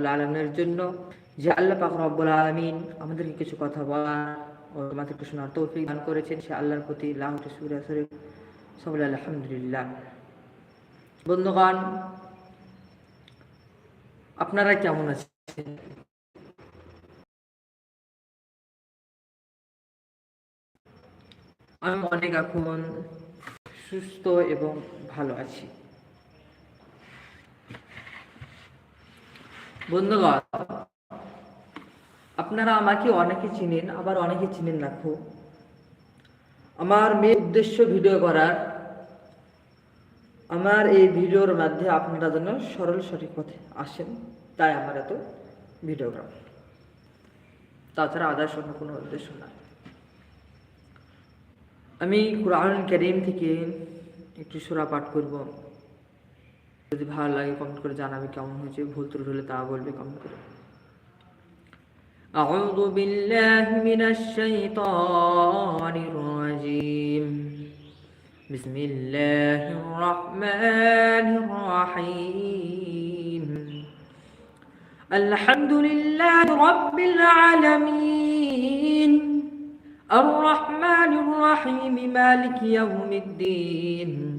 রব্বুল আলমের জন্য। যে আল্লাহ পাক রব্বুল আলমিন আমাদেরকে কিছু কথা বলার ও আমাদেরকে শোনার তৌফিক দান করেছেন। সে আল্লাহর প্রতি লাহ সুরে সবাই আলহামদুলিল্লাহ। বন্ধুগণ, আপনারা কেমন আছেন? আমি অনেক এখন সুস্থ এবং ভালো আছি। বন্ধুগণ, আপনারা আমাকে অনেকে চিনেন, আবার অনেকে চিনেন না খুব। আমার মেয়ে উদ্দেশ্য ভিডিও করার, আমার এই ভিডিওর মাধ্যমে আপনারা যেন সরল সঠিক পথে আসেন, তাই আমার এত ভিডিও করা। তাছাড়া আদার্স অন্য কোনো উদ্দেশ্য না। আমি কোরআন করিম থেকে একটু সুরা পাঠ করব। যদি ভালো লাগে কমেন্ট করে জানাবে কেমন হয়েছে ভুল ত্রুটি হলে তা বলবে কমেন্ট করে أعوذ بالله من الشيطان الرجيم بسم الله الرحمن الرحيم الحمد لله رب العالمين الرحمن الرحيم مالك يوم الدين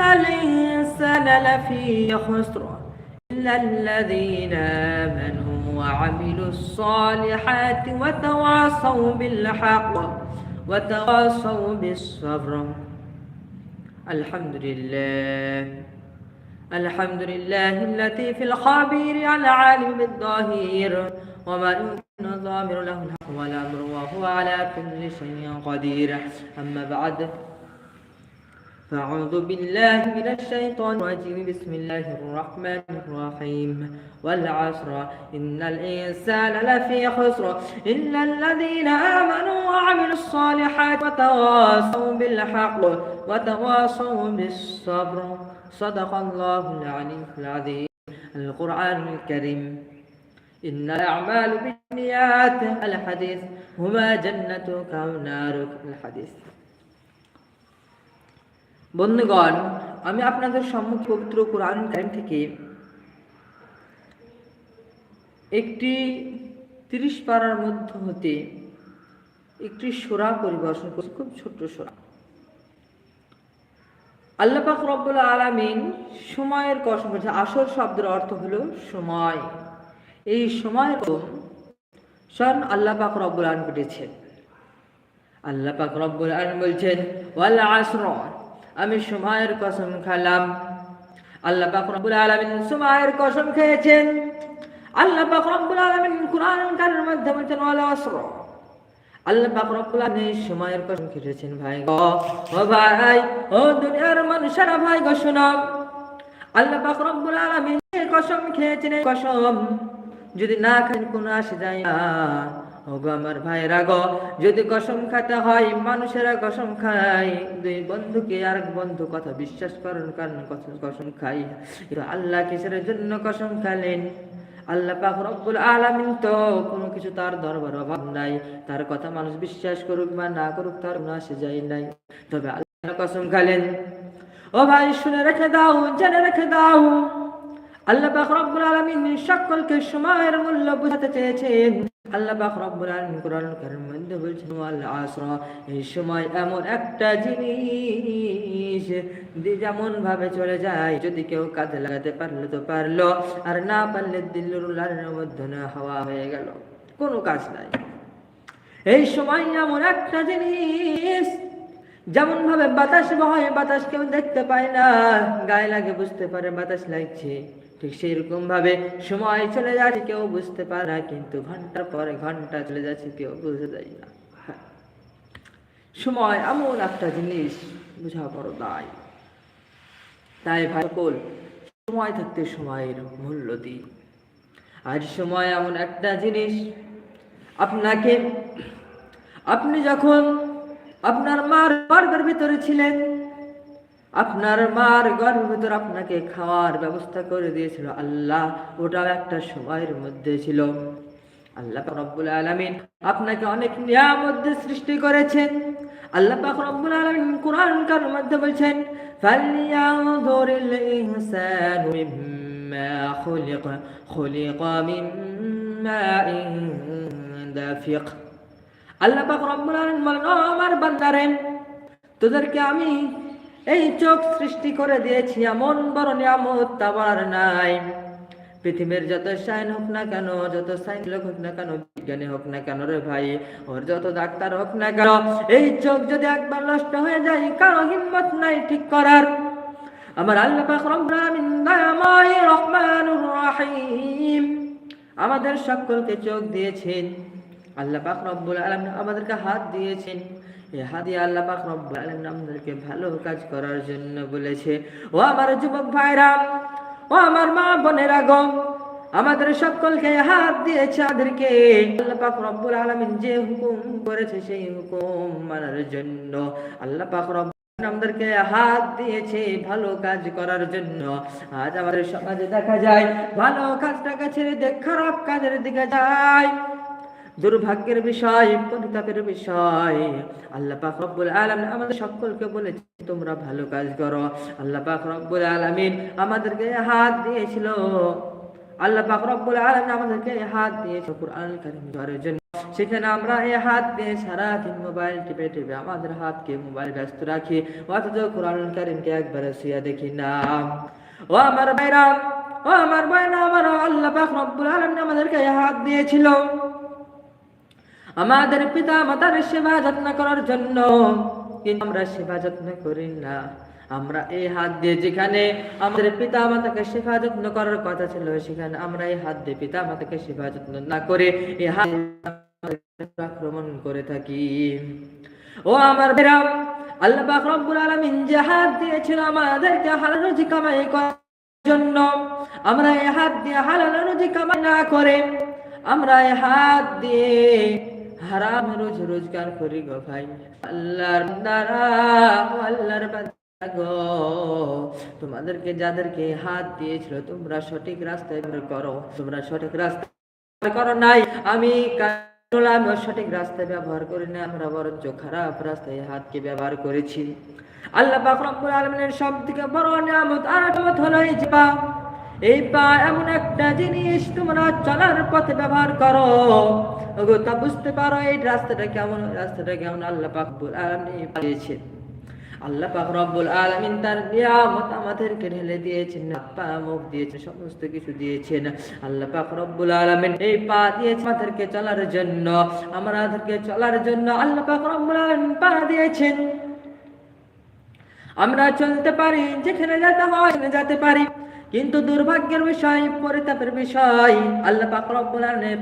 الإنسان لفي خسر إلا الذين آمنوا وعملوا الصالحات وتواصوا بالحق وتواصوا بالصبر الحمد لله الحمد لله التي في الخبير العالم بالظاهر وما يمكن الضامر له الحق والأمر وهو على كل شيء قدير أما بعد فأعوذ بالله من الشيطان الرجيم. بسم الله الرحمن الرحيم. والعصر. إن الإنسان لفي خسر. إلا الذين آمنوا وعملوا الصالحات وتواصوا بالحق وتواصوا بالصبر. صدق الله العلي العظيم. القرآن الكريم. إن الأعمال بالنيات. الحديث. هما جنتك ونارك. الحديث. বন্ধুগণ, আমি আপনাদের সম্মুখে পবিত্র কোরআন কারিম থেকে একটি তিরিশ পাড়ার মধ্য হতে একটি সোরা পরিবেশন করছি, খুব ছোট্ট সোরা। আল্লাহ পাক রব্বুল আলামিন সময়ের কসম করেছে, আসর শব্দের অর্থ হলো সময়। এই কসম স্বয়ং আল্লাহ পাক রব্বুল আলম কেটেছেন আল্লাহ পাক রব্বুল আলম বলছেন, ওয়াল আসর। আমি সময়ের কসম খেলাম। আল্লাহ পাক রব্বুল আলামিন সময়ের কসম খেয়েছেন। আল্লাহ পাক রব্বুল আলামিন কুরআন কারিমের মধ্যে বলছেন, ওয়াল আসর। আল্লাহ পাক রব্বুল আলামিন সময়ের কসম খেয়েছেন ভাই গো, ও ভাই, ও দুনিয়ার মানুষেরা, ভাই গো, শোনো। আল্লাহ পাক রব্বুল আলামিন কসম খেয়েছেন কসম। যদি না খান, কোন আসে যায় না। ওগো আমার ভাইরা গো, যদি কসম খাতে হয়, মানুষেরা কসম খায়। দুই বন্ধুকে আরেক বন্ধু কথা বিশ্বাস করেন কারণ কসম খাই আল্লাহ কিসের জন্য কসম খালেন আল্লাহ পাক রব্বুল আলামিন তো কোনো কিছু তার দরবার অভাব নাই। তার কথা মানুষ বিশ্বাস করুক বা না করুক, তার কোনো আসে যায় নাই। তবে আল্লাহ কসম খালেন ও ভাই, শুনে রেখে দাও, জেনে রেখে দাও। আল্লাহ পাক রব্বুল আলামিন সকলকে সময়ের মূল্য বোঝাতে চেয়েছেন। আল্লাহ মধ্যে বলছেন এই সময় এমন একটা জিনিস যেমন ভাবে চলে যায়, যদি কেউ কাজে লাগাতে পারলে তো পারল, আর না পারলে দিল্লুর মধ্যে না হাওয়া হয়ে গেল। কোনো কাজ নাই। এই সময় এমন একটা জিনিস, যেমন ভাবে বাতাস বয় বাতাস কেউ দেখতে পায় না, গায়ে লাগে, বুঝতে পারে বাতাস লাগছে। ঠিক সেরকম ভাবে সময় চলে যাচ্ছে, কেউ বুঝতে পারে না, কিন্তু ঘণ্টার পরে ঘণ্টা চলে যাচ্ছে, কেউ বুঝতে দেয় না। হ্যাঁ। সময় এমন একটা জিনিস, বোঝা বড় দায়। তাই ভাই সকল সময় থাকতে সময়ের মূল্য দিই আর সময় এমন একটা জিনিস, আপনাকে, আপনি যখন আপনার মার গর্ভের ভিতরে ছিলেন আপনার মার গর্ভের ভিতর আপনাকে খাওয়ার ব্যবস্থা করে দিয়েছিল। আল্লাহ, ওটাও একটা সময়ের মধ্যে ছিল। আল্লাহ রব্বুল আলামিন আপনাকে অনেক নিয়ামত দিয়ে সৃষ্টি করেছেন। আল্লাহ পাক রব্বুল আলামিন কোরআন কার মধ্যে বলছেন ফালিয়ানজুরিল ইনসানু মিম্মা খুলিক খুলিক মিম্মা দাফিক। আল্লাহ পাক রব্বুল আলামিন বলেন আমার বান্দারে, তোদেরকে আমি এই চোখ সৃষ্টি করে দিয়েছি, এমন বড় নিয়ামত তা বলার নাই। পৃথিবীর যত সাইন হোক না কেন, যত সাইন লোক হোক না কেন, বিজ্ঞানী হোক না কেন রে ভাই, ওর যত ডাক্তার হোক না কেন, এই চোখ যদি একবার নষ্ট হয়ে যায়, কারও হিম্মত নাই ঠিক করার। আমার আল্লাহ রহমানুর রহিম। আমাদের সকলকে চোখ দিয়েছেন। আল্লাহ পাক রব্বুল আলামিন আমাদেরকে হাত দিয়েছেন। এই হাত দিয়ে আল্লাহ পাক রব্বুল আলামিন আমাদেরকে ভালো কাজ করার জন্য বলেছে। ও আমার যুবক ভাইরা, ও আমার মা বোনেরা গো, আমাদের সকলকে হাত দিয়েছে আমাদেরকে। আল্লাহ পাক রব্বুল আলামিন যে হুকুম করেছে সেই হুকুম মানার জন্য আল্লাহ পাক আমাদেরকে হাত দিয়েছে ভালো কাজ করার জন্য। আজ আমাদের সমাজে দেখা যায়, ভালো কাজটাকে ছেড়ে দেখ খারাপ কাজের দিকে যায়। দুর্ভাগ্যের বিষয় পরিতাপের বিষয়। আল্লাহ পাক রব্বুল আলামিন আমাদের সকলকে বলেছে, তোমরা ভালো কাজ করো। আল্লাহ পাক রব্বুল আলামিন আমাদেরকে হাত দিয়েছিল। আল্লাহ পাক রব্বুল আলামিন আমাদেরকে হাত দিয়েছে কুরআন কারীম করার জন্য। সেখানে আমরা এই হাত দিয়ে সারাদিন মোবাইল টিপে টিপে আমাদের হাতকে মোবাইল ব্যস্ত রাখি, অথচ কোরআন কারিমকে একবার শুয়ে দেখি না। ও আমার ভাইরা, ও আমার ভাইরা আমার আল্লাহ পাক রব্বুল আলামিন আমাদেরকে হাত দিয়েছিল। আমাদের পিতা মাতার সেবা যত্ন করার জন্য। কিন্তু আমরা সেবা যত্ন করি না। আমরা এই হাত দিয়ে যেখানে আমাদের পিতা মাতাকে সেবা যত্ন করার কথা ছিল, সেখানে আমরা এই হাত দিয়ে পিতা মাতাকে সেবা যত্ন না করে এই হাত আক্রমণ করে থাকি। ও আমার বেরাম, আল্লাহ পাক রব্বুল আলামিন যে হাত দিয়েছিল আমাদেরকে হালাল রুজি কামাই করার জন্য, আমরা এই হাত দিয়ে হালাল রুজি কামাই না করে আমরা এই হাত দিয়ে হারাম রোজ রোজগার করি গো ভাই। আল্লাহর দ্বারা আল্লাহর তোমাদেরকে যাদেরকে হাত দিয়েছিল, তোমরা সঠিক রাস্তায় বের করো। তোমরা সঠিক ব্যবহার করো নাই, আমি সঠিক রাস্তায় ব্যবহার করি না আমরা বরঞ্চ খারাপ রাস্তায় হাতকে ব্যবহার করেছি। আল্লাহ পাক রব্বুল সব থেকে বড় নিয়ামত আর হলো এই এই পা এমন একটা জিনিস তোমরা চলার পথে ব্যবহার করো। তা বুঝতে পারো এই রাস্তাটা কেমন? রাস্তাটা কেমন? আল্লাহ পাক রব্বুল আলামিন আল্লাহ পাক রব্বুল আলামিন তার নিয়ামত আমাদেরকে ঢেলে দিয়েছেন পা মুখ দিয়েছেন, সমস্ত কিছু দিয়েছেন। আল্লাহ পাক রব্বুল আলামিন এই পা দিয়েছে আমাদেরকে চলার জন্য। আমাদেরকে চলার জন্য আল্লাহ পাক রব্বুল আলামিন পা দিয়েছেন। আমরা চলতে পারি, যেখানে যেতে হয় যেতে পারি। কিন্তু দুর্ভাগ্যের বিষয়, পরিতাপের বিষয়, আল্লাহ পাক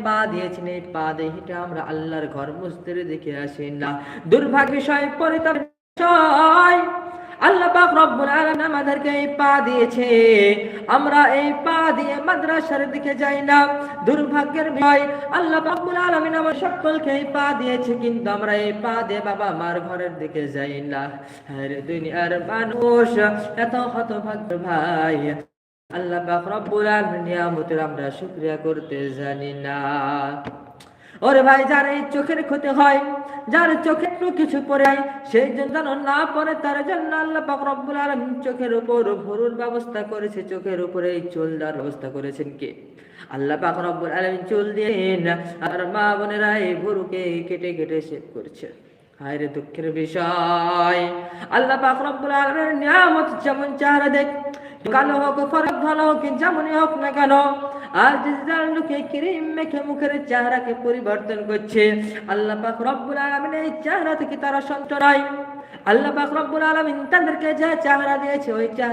পা দিয়েছেন, এই পা দিয়ে আমরা আল্লাহর ঘর মসজিদে দেখে আসি না। দুর্ভাগ্য বিষয়, পরিতাপের বিষয়, আল্লাহ পাক রব্বুল আলামিন আমাদেরকে এই পা দিয়েছে। আমরা এই পা দিয়ে মাদ্রাসার দিকে যাই না। দুর্ভাগ্যের বিষয়, আল্লাহ রব্বুল আলামিন আমার সকলকে এই পা দিয়েছে, কিন্তু আমরা এই পা দিয়ে বাবা মার ঘরের দিকে যাই না। দুনিয়ার মানুষ, এত হতভাগ্য ভাই। আল্লাহ আমরা করতে জানি না। ওরে ভাই, যার এই চোখের ক্ষতি হয়, যার কিছু পড়ে সেই জন্য যেন না পড়ে, তার জন্য আল্লাহ চোখের উপর ভরুর ব্যবস্থা করেছে। চোখের উপরে এই চুল দেওয়ার ব্যবস্থা করেছেন কে? আল্লাহ পাক রব্বুল চুল দিয়েন, আর মা বোনেরা এই ভরুকে কেটে কেটে শেভ করছে। হায় রে দুঃখের বিষয়। আল্লাহ পাক রব্বুল নিয়ামত যেমন চেহারা দেখ কালো হোক, ফরক ভালো হোক, যেমনই হোক না কেন আর ডিজিটাল লোকে ক্রিম মেখে মুখের চেহারাকে পরিবর্তন করছে। আল্লাহ পাক রব্বুল আলমিন এই চেহারা থেকে তারা সন্ত নয়। আল্লাহ পাক রব্বুল আলমিন তাদেরকে যে চেহারা দিয়েছে, ওই চেহারা